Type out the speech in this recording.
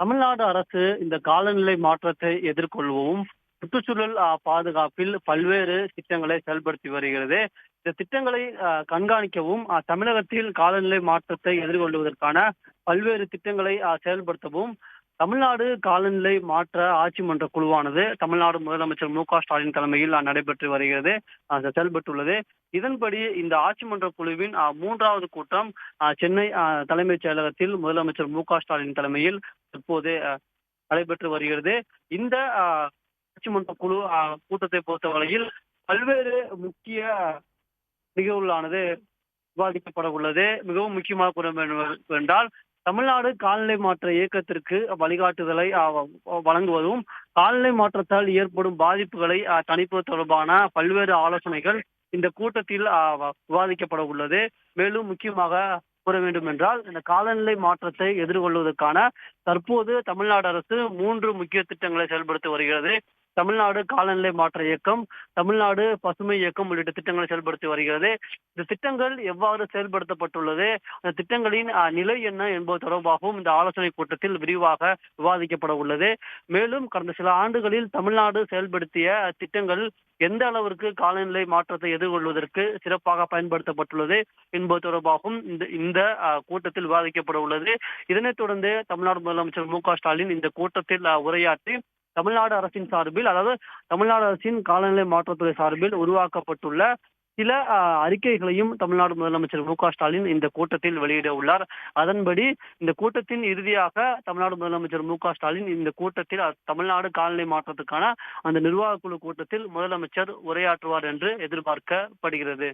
தமிழ்நாடு அரசு இந்த காலநிலை மாற்றத்தை எதிர்கொள்ளவும் சுற்றுச்சூழல் பாதுகாப்பில் பல்வேறு திட்டங்களை செயல்படுத்தி வருகிறது. இந்த திட்டங்களை கண்காணிக்கவும் தமிழகத்தில் காலநிலை மாற்றத்தை எதிர்கொள்வதற்கான பல்வேறு திட்டங்களை செயல்படுத்தவும் தமிழ்நாடு காலநிலை மாற்ற ஆட்சி மன்ற குழுவானது தமிழ்நாடு முதலமைச்சர் மு க ஸ்டாலின் தலைமையில் நடைபெற்று வருகிறது செயல்பட்டுள்ளது. இதன்படி இந்த ஆட்சி மன்ற குழுவின் மூன்றாவது கூட்டம் சென்னை தலைமைச் செயலகத்தில் முதலமைச்சர் மு க ஸ்டாலின் தலைமையில் தற்போது அஹ், நடைபெற்று வருகிறது. இந்த ஆட்சி மன்ற குழு கூட்டத்தை கூட்டத்தை பொறுத்தவரையில் பல்வேறு முக்கிய நிகழ்வுகளானது விவாதிக்கப்பட உள்ளது மிகவும் முக்கியமாக கூற வேண்டும் என்றால் தமிழ்நாடு காலநிலை மாற்ற இயக்கத்திற்கு வழிகாட்டுதலை வழங்குவதும் காலநிலை மாற்றத்தால் ஏற்படும் பாதிப்புகளை தணிப்பது தொடர்பான பல்வேறு ஆலோசனைகள் இந்த கூட்டத்தில் விவாதிக்கப்பட உள்ளது. மேலும் முக்கியமாக கூற வேண்டும் என்றால் இந்த காலநிலை மாற்றத்தை எதிர்கொள்வதற்கான தற்போது தமிழ்நாடு அரசு மூன்று முக்கிய திட்டங்களை செயல்படுத்தி வருகிறது. தமிழ்நாடு காலநிலை மாற்ற இயக்கம் தமிழ்நாடு பசுமை இயக்கம் உள்ளிட்ட திட்டங்களை செயல்படுத்தி வருகிறது. இந்த திட்டங்கள் எவ்வாறு செயல்படுத்தப்பட்டுள்ளது? அந்த திட்டங்களின் நிலை என்ன என்பது தொடர்பாகவும் இந்த ஆலோசனை கூட்டத்தில் விரிவாக விவாதிக்கப்பட உள்ளது. மேலும் கடந்த சில ஆண்டுகளில் தமிழ்நாடு செயல்படுத்திய திட்டங்கள் எந்த அளவிற்கு காலநிலை மாற்றத்தை எதிர்கொள்வதற்கு சிறப்பாக பயன்படுத்தப்பட்டுள்ளது என்பது தொடர்பாகவும் இந்த இந்த கூட்டத்தில் விவாதிக்கப்பட உள்ளது. இதனைத் தொடர்ந்து தமிழ்நாடு முதலமைச்சர் மு க ஸ்டாலின் இந்த கூட்டத்தில் உரையாற்றி தமிழ்நாடு அரசின் சார்பில் அதாவது தமிழ்நாடு அரசின் காலநிலை மாற்றத்துறை சார்பில் உருவாக்கப்பட்டுள்ள சில அறிக்கைகளையும் தமிழ்நாடு முதலமைச்சர் மு க ஸ்டாலின் இந்த கூட்டத்தில் வெளியிட உள்ளார். அதன்படி இந்த கூட்டத்தின் இறுதியாக தமிழ்நாடு முதலமைச்சர் மு க ஸ்டாலின் இந்த கூட்டத்தில் தமிழ்நாடு காலநிலை மாற்றத்துக்கான அந்த நிர்வாக குழு கூட்டத்தில் முதலமைச்சர் உரையாற்றுவார் என்று எதிர்பார்க்கப்படுகிறது.